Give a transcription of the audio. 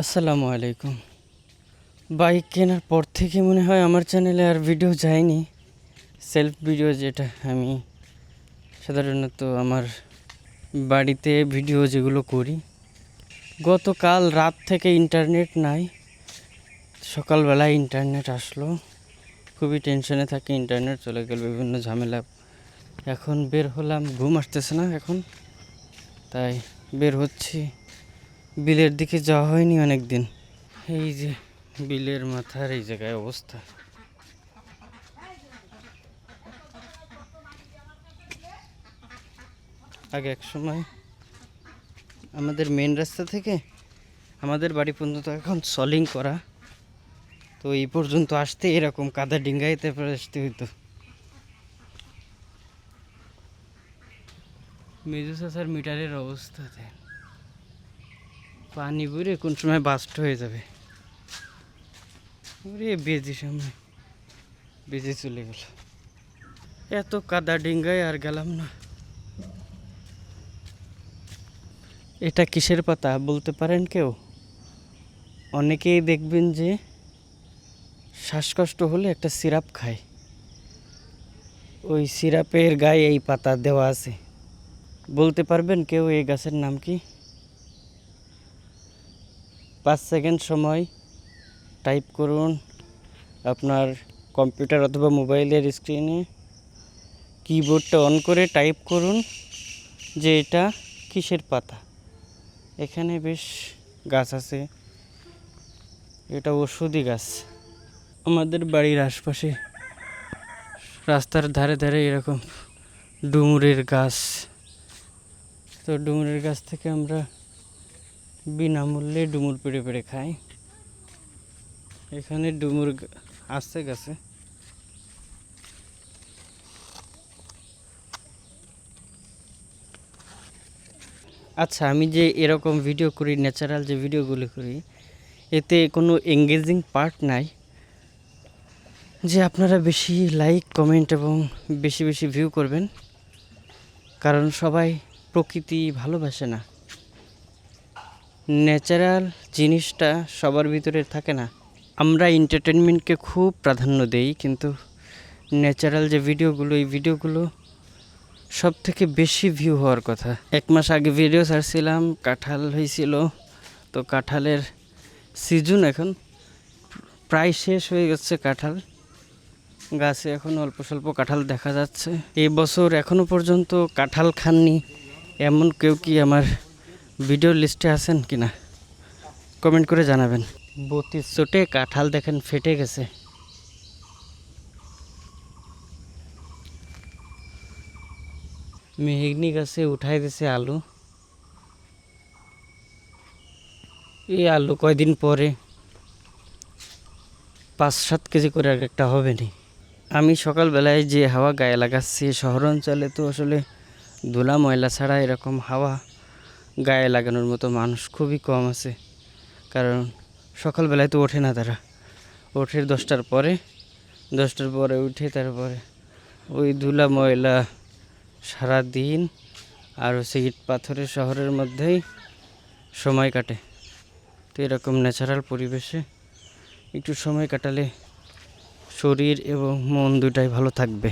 আসসালামু আলাইকুম। বাইক কেনার পর থেকে মনে হয় আমার চ্যানেলে আর ভিডিও যায়নি। সেলফ ভিডিও যেটা আমি সাধারণত আমার বাড়িতে ভিডিও যেগুলো করি। গতকাল রাত থেকে ইন্টারনেট নাই। সকালবেলায় ইন্টারনেট আসলো। খুবই টেনশনে থাকে, ইন্টারনেট চলে গেল, বিভিন্ন ঝামেলা। এখন বের হলাম, ঘুম আসতেছে না এখন। তাই বের হচ্ছি। বিলের দিকে যাওয়া হয়নি অনেক দিন এই যে বিলের মাথার এই জায়গায় অবস্থা। আগে এক সময় আমাদের মেন রাস্তা থেকে আমাদের বাড়ি পর্যন্ত এখন সলিং করা। তো এই পর্যন্ত আসতে এরকম কাদা ডিঙ্গাইতে পরে আসতে হইতো। মেজু চাষার মিটারের অবস্থা দেখ। পানি বুড়ে কোন সময় বাস্ট হয়ে যাবে। ওরে বেজি সামনে। বেজে চলে গেল। এত কাদা ডিঙ্গায় আর গেলাম না। এটা কিসের পাতা বলতে পারেন কেউ? অনেকেই দেখবেন যে শ্বাসকষ্ট হলে একটা সিরাপ খায়। ওই সিরাপের গায়ে এই পাতা দেওয়া আছে। বলতে পারবেন কেউ এই গাছের নাম কি? পাঁচ সেকেন্ড সময় টাইপ করুন আপনার কম্পিউটার অথবা মোবাইলের স্ক্রিনে কিবোর্ডটা অন করে টাইপ করুন যে এটা কিসের পাতা। এখানে বেশ গাছ আছে। এটা ওষুধি গাছ। আমাদের বাড়ির আশপাশে রাস্তার ধারে ধারে এরকম ডুমুরের গাছ। তো ডুমুরের গাছ থেকে আমরা বিনামূল্যে ডুমুর পেড়ে পেড়ে খায় এখানে ডুমুর আছে গাছে। আচ্ছা আমি যে এরকম ভিডিও করি ন্যাচারাল যে ভিডিওগুলো করি, এতে কোনো এঙ্গেজিং পার্ট নাই। যে আপনারা বেশি লাইক কমেন্ট এবং বেশি বেশি ভিউ করবেন, কারণ সবাই প্রকৃতি ভালোবাসে না। ন্যাচারাল জিনিসটা সবার ভিতরে থাকে না। আমরা এন্টারটেনমেন্টকে খুব প্রাধান্য দেই, কিন্তু ন্যাচারাল যে ভিডিওগুলো, এই ভিডিওগুলো সব থেকে বেশি ভিউ হওয়ার কথা। এক মাস আগে ভিডিও ছাড়ছিলাম, কাঁঠাল হয়েছিল। তো কাঁঠালের সিজন এখন প্রায় শেষ হয়ে গেছে কাঁঠাল। গাছে এখন অল্প স্বল্প কাঁঠাল দেখা যাচ্ছে। এই বছর এখনও পর্যন্ত কাঁঠাল খাননি। এমন কেউ কি আমার ভিডিও লিস্টে আছেন কি না? কমেন্ট করে জানাবেন। বত্রিশ। চোটে কাঁঠাল দেখেন ফেটে গেছে। মেহগনি গাছে উঠাই দিছে আলু। এই আলু কয়দিন পরে পাঁচ সাত কেজি করে আর একটা হবে নি। আমি সকালবেলায় যে হাওয়া গায়ে লাগাচ্ছি শহর অঞ্চলে তো আসলে ধুলা ময়লা ছাড়া এরকম হাওয়া গায়ে লাগানোর মতো মানুষ খুবই কম আছে। কারণ সকালবেলায় তো ওঠে না তারা। ওঠে দশটার পরে দশটার পরে উঠে তারপরে ওই ধুলা ময়লা সারা দিন আর হচ্ছে ইট পাথরের শহরের মধ্যেই সময় কাটে। তো এরকম ন্যাচারাল পরিবেশে একটু সময় কাটালে শরীর এবং মন দুটাই ভালো থাকবে।